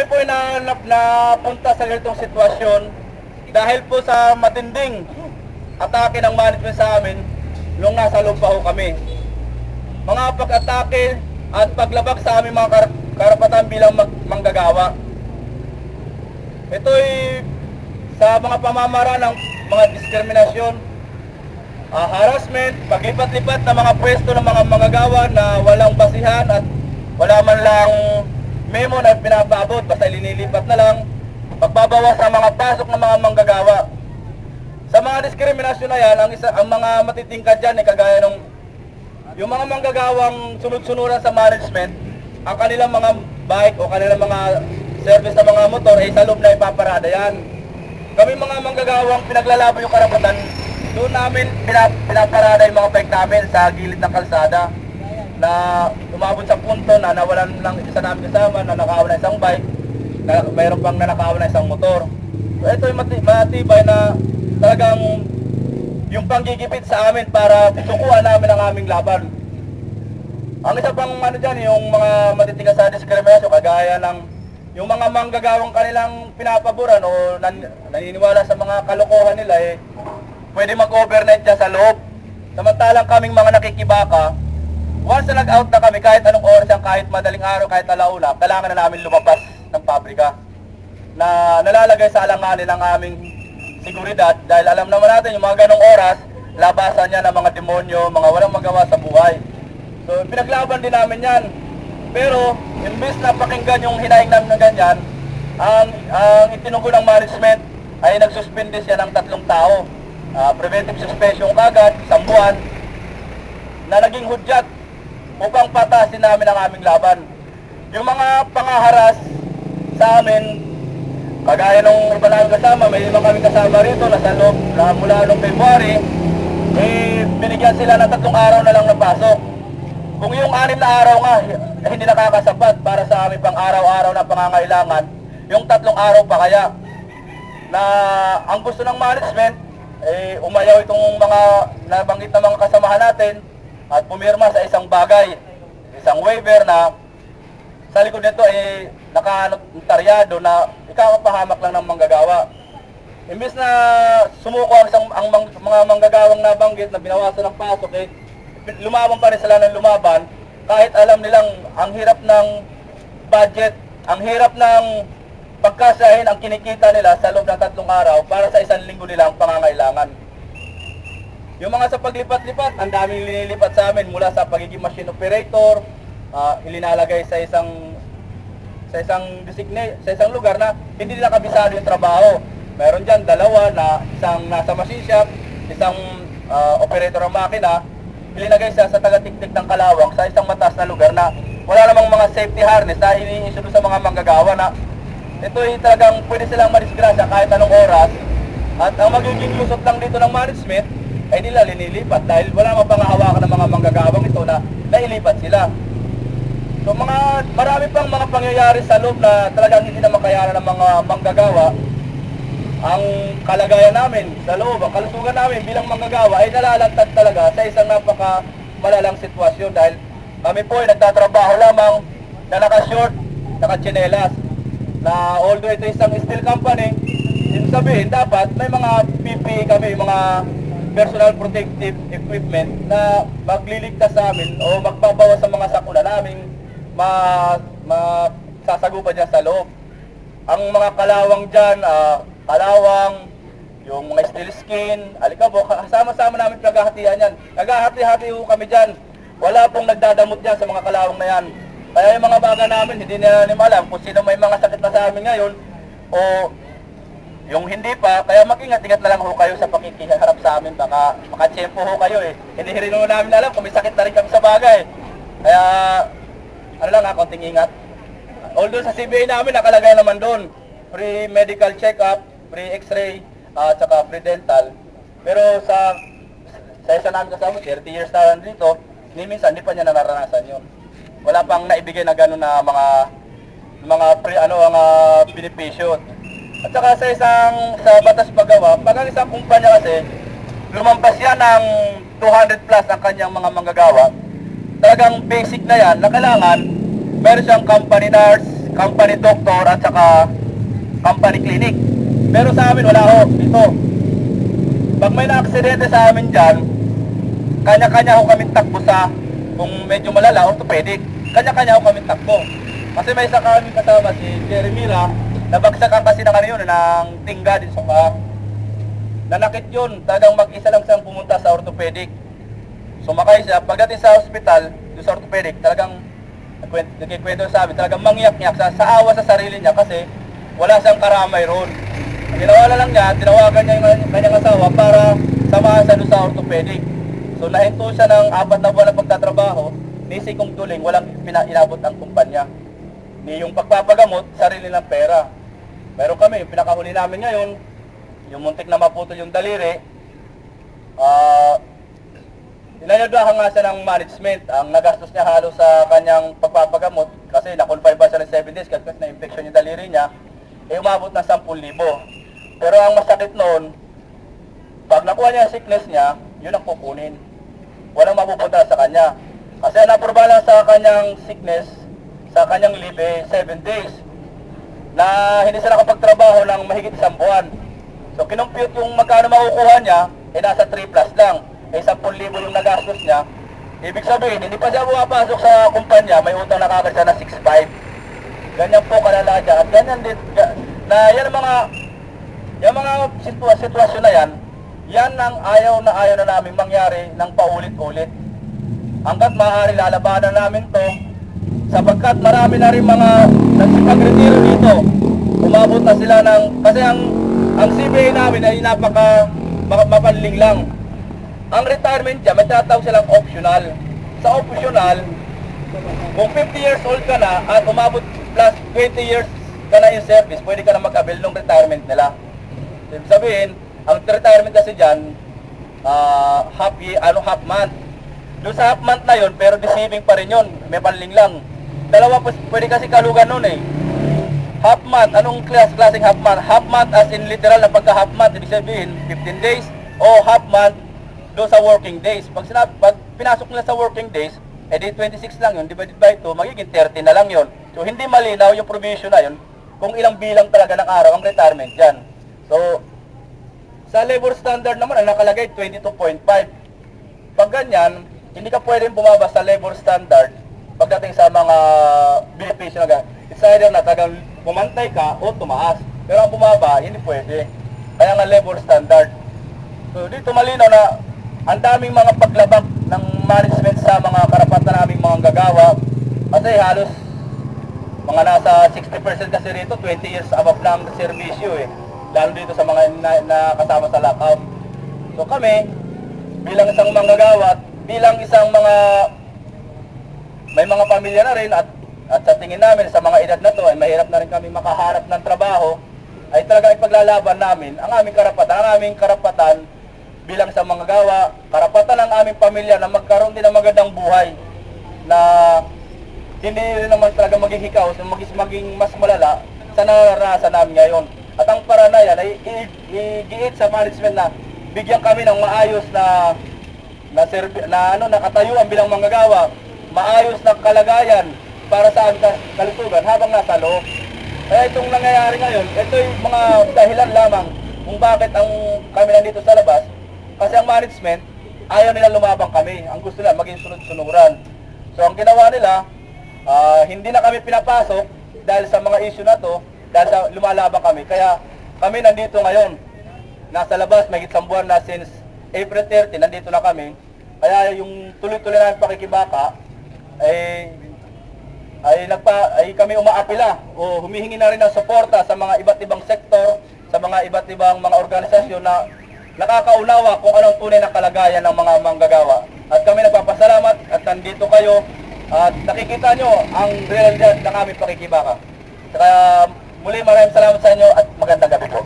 Kami po ay na, na, napunta sa ganitong sitwasyon dahil po sa matinding atake ng management sa amin nung nasa loob ho kami. Mga pag-atake at paglabag sa aming mga kar- karapatan bilang mag- manggagawa. Ito'y sa mga pamamara ng mga diskriminasyon, ah, harassment, paglipat-lipat ng mga pwesto ng mga manggagawa na walang basihan at wala man lang memo na pinapaabot, basta linilipat na lang, pagbabawas sa mga pasok ng mga manggagawa. Sa mga diskriminasyon na yan, ang, isa, ang mga matitingkad dyan, eh, kagaya ng yung mga manggagawang sunod-sunuran sa management, ang kanilang mga bike o kanilang mga service na mga motor ay sa loob na ipaparada yan. Kami mga manggagawang pinaglalaban yung karapatan, doon namin pinap pinaparada yung mga bike namin sa gilid ng kalsada na umabot sa punto na nawalan lang isa namin kasama na nakawala isang bike, na mayroon pang nanakawan na isang motor. So, ito yung mati- matibay na talagang yung panggigipit sa amin para tukuan namin ang aming laban. Ang isa pang ano dyan, yung mga matitigas sa diskriminasyon, kagaya ng yung mga manggagawang kanilang pinapaboran o nan, naniniwala sa mga kalokohan nila eh, pwede mag-overnight dyan sa loob. Samantalang kaming mga nakikibaka, once na nag-out na kami, kahit anong oras yan, kahit madaling araw, kahit alauna, kailangan na namin lumabas ng pabrika na nalalagay sa alanganin ng aming seguridad dahil alam naman natin yung mga ganong oras, labasan niya ng mga demonyo, mga walang magawa sa buhay. So, pinaglaban din namin yan. Pero, imbes na pakinggan yung hinaing namin ng ganyan, ang, ang itinugo ng management ay nagsuspende siya ng tatlong tao. Ah, preventive suspension kagad, isang buwan, na naging hudyat upang patasin namin ang aming laban. Yung mga pangaharas sa amin, kagaya nung iba namin kasama, may iba kami kasama rito na sa loob, na mula nung February, eh, binigyan sila ng tatlong araw na lang ng pasok. Kung yung anim na araw nga, eh, hindi nakakasapat para sa aming pang araw-araw na pangangailangan, yung tatlong araw pa kaya na ang gusto ng management, eh, umayaw itong mga nabanggit na mga kasamahan natin at pumirma sa isang bagay, isang waiver na sa likod nito ay nakanotaryado na ikakapahamak lang ng manggagawa. Imbes na sumuko ang, isang, ang mang- mga manggagawang nabanggit na binawasan ng pasok, eh, lumaban pa rin sila ng lumaban kahit alam nilang ang hirap ng budget, ang hirap ng pagkasahin ang kinikita nila sa loob ng tatlong araw para sa isang linggo nilang pangangailangan. Yung mga sa paglipat-lipat, ang daming linilipat sa amin mula sa pagiging machine operator, ah, ilinalagay sa isang sa isang designate, sa isang lugar na hindi nila kabisado yung trabaho. Meron diyan dalawa na isang nasa machine shop, isang ah, operator ng makina, ilinagay siya sa taga-tiktik ng kalawang sa isang mataas na lugar na wala namang mga safety harness na ini-issue sa mga manggagawa na ito ay talagang pwede silang madisgrasya kahit anong oras at ang magiging lusot lang dito ng management ay nila linilipat dahil wala mang pangahawakan ng mga manggagawang ito na nailipat sila. So mga marami pang mga pangyayari sa loob na talagang hindi na makayanan ng mga manggagawa. Ang kalagayan namin sa loob, ang kalusugan namin bilang manggagawa ay nalalantad talaga sa isang napaka malalang sitwasyon dahil kami po ay nagtatrabaho lamang na naka-short, naka-chinelas na although ito isang steel company, ibig sabihin dapat may mga PPE kami, mga personal protective equipment na magliligtas sa amin o magbabawas sa mga sakuna namin ma, ma dyan sa loob. Ang mga kalawang dyan, ah, kalawang, yung mga steel skin, alikabok, kasama-sama namin pinaghahatian yan. Naghahati-hati ho kami dyan. Wala pong nagdadamot dyan sa mga kalawang na yan. Kaya yung mga baga namin, hindi na namin alam kung sino may mga sakit na sa amin ngayon o yung hindi pa, kaya mag-ingat-ingat na lang ho kayo sa pakikiharap sa amin. Baka makatsyempo ho kayo eh. Hindi rin ho namin alam kung may sakit na rin kami sa bagay. Kaya, ano lang ha, konting ingat. Although sa CBA namin nakalagay naman doon, free medical check-up, free x-ray, at saka free dental. Pero sa sa isa namin kasama, 30 years na lang dito, ni minsan hindi pa niya nararanasan yun. Wala pang naibigay na gano'n na mga mga pre, ano ang uh. At saka sa isang sa batas paggawa, pag ang isang kumpanya kasi lumampas yan ng 200 plus ang kanyang mga manggagawa, talagang basic na yan na kailangan meron siyang company nurse, company doctor at saka company clinic. Pero sa amin wala ho, dito. Pag may na-aksidente sa amin dyan, kanya-kanya ho kami takbo sa kung medyo malala, orthopedic. Kanya-kanya ho kami takbo. Kasi may isa kami kasama si Jeremy Mira, nabagsakan kasi ng ano yun, ng tingga din sa paa. Nanakit yun, talagang mag-isa lang siyang pumunta sa orthopedic. Sumakay siya, pagdating sa hospital, doon sa orthopedic, talagang nagkikwento sa amin, talagang mangyak-yak sa, sa awa sa sarili niya kasi wala siyang karamay roon. Ang na lang niya, tinawagan niya yung kanyang asawa para samahan siya doon sa orthopedic. So nahinto siya ng apat na buwan na pagtatrabaho, ni kong tuling, walang pina- inabot ang kumpanya. Ni yung pagpapagamot, sarili ng pera. Pero kami, yung pinakahuli namin ngayon, yung muntik na maputol yung daliri, ah, Inayadahan nga siya ng management. Ang nagastos niya halos sa kanyang pagpapagamot kasi nakulpay pa siya ng 7 days kasi na-infection yung daliri niya, eh umabot ng 10,000. Pero ang masakit noon, pag nakuha niya ang sickness niya, yun ang kukunin. Walang mapupunta sa kanya. Kasi ang naproba lang sa kanyang sickness, sa kanyang leave, eh, 7 days. Na hindi siya nakapagtrabaho ng mahigit isang buwan. So kinumpute yung magkano makukuha niya, eh nasa 3 plus lang. Eh 10,000 yung nagastos niya. Ibig sabihin, hindi pa siya pumapasok sa kumpanya, may utang na kagad siya na 6,500. Ganyan po kalala dyan. At ganyan din, na yan mga, yung mga sitwa, sitwasyon na yan, yan ang ayaw na ayaw na namin mangyari ng paulit-ulit. Hanggat maaari lalabanan namin to, sapagkat marami na rin mga nagsipag-retiro dito. Umabot na sila ng, kasi ang, ang CBA namin ay napaka ma- mapanling lang. Ang retirement dyan, may tinatawag silang optional. Sa optional, kung 50 years old ka na at umabot plus 20 years ka na in service, pwede ka na mag-avail ng retirement nila. Ibig sabihin, ang retirement kasi dyan, ah, half year, ano, half month. Doon sa half month na yun, pero deceiving pa rin yun. May panling lang. Dalawa, pwede kasi kalugan nun eh. Half month, anong class, klaseng half month? Half month as in literal na pagka half month, ibig sabihin 15 days o half month doon sa working days. Pag, sinabi, pag pinasok nila sa working days, eh di 26 lang yun, divided by 2, magiging 30 na lang yun. So hindi malinaw yung provision na yun kung ilang bilang talaga ng araw ang retirement dyan. So, sa labor standard naman, ang nakalagay 22.5. Pag ganyan, hindi ka pwedeng bumaba sa labor standard pagdating sa mga benepisyo na ganyan. It's either na tagang pumantay ka o tumaas. Pero ang bumaba, hindi pwede. Kaya nga labor standard. So dito malinaw na ang daming mga paglabak ng management sa mga karapatan naming mga gagawa. Kasi halos mga nasa 60% kasi rito, 20 years above lang sa servisyo eh. Lalo dito sa mga na, na kasama sa lockout. So kami, bilang isang manggagawa, at bilang isang mga may mga pamilya na rin at at sa tingin namin sa mga edad na to ay mahirap na rin kami makaharap ng trabaho ay talaga ipaglalaban namin ang aming karapatan, ang aming karapatan bilang sa mga gawa, karapatan ng aming pamilya na magkaroon din ng magandang buhay na hindi naman talaga maging hikaw, so maging, maging mas malala sa nararanasan namin ngayon. At ang para yan ay igiit sa management na bigyan kami ng maayos na na, serbi, na ano nakatayuan bilang manggagawa, maayos na kalagayan para sa kalusugan habang nasa loob. Kaya itong nangyayari ngayon, ito yung mga dahilan lamang kung bakit ang kami nandito sa labas. Kasi ang management, ayaw nila lumabang kami. Ang gusto nila, maging sunod-sunuran. So ang ginawa nila, ah, hindi na kami pinapasok dahil sa mga issue na to, dahil sa lumalabang kami. Kaya kami nandito ngayon. Nasa labas, may isang buwan na since April 30, nandito na kami. Kaya yung tuloy-tuloy namin pakikibaka, ay ay nagpa ay kami umaapila o humihingi na rin ng suporta sa mga iba't ibang sektor, sa mga iba't ibang mga organisasyon na nakakaunawa kung anong tunay na kalagayan ng mga manggagawa. At kami nagpapasalamat at nandito kayo at nakikita nyo ang realidad ng aming pakikibaka. Kaya muli maraming salamat sa inyo at magandang gabi po.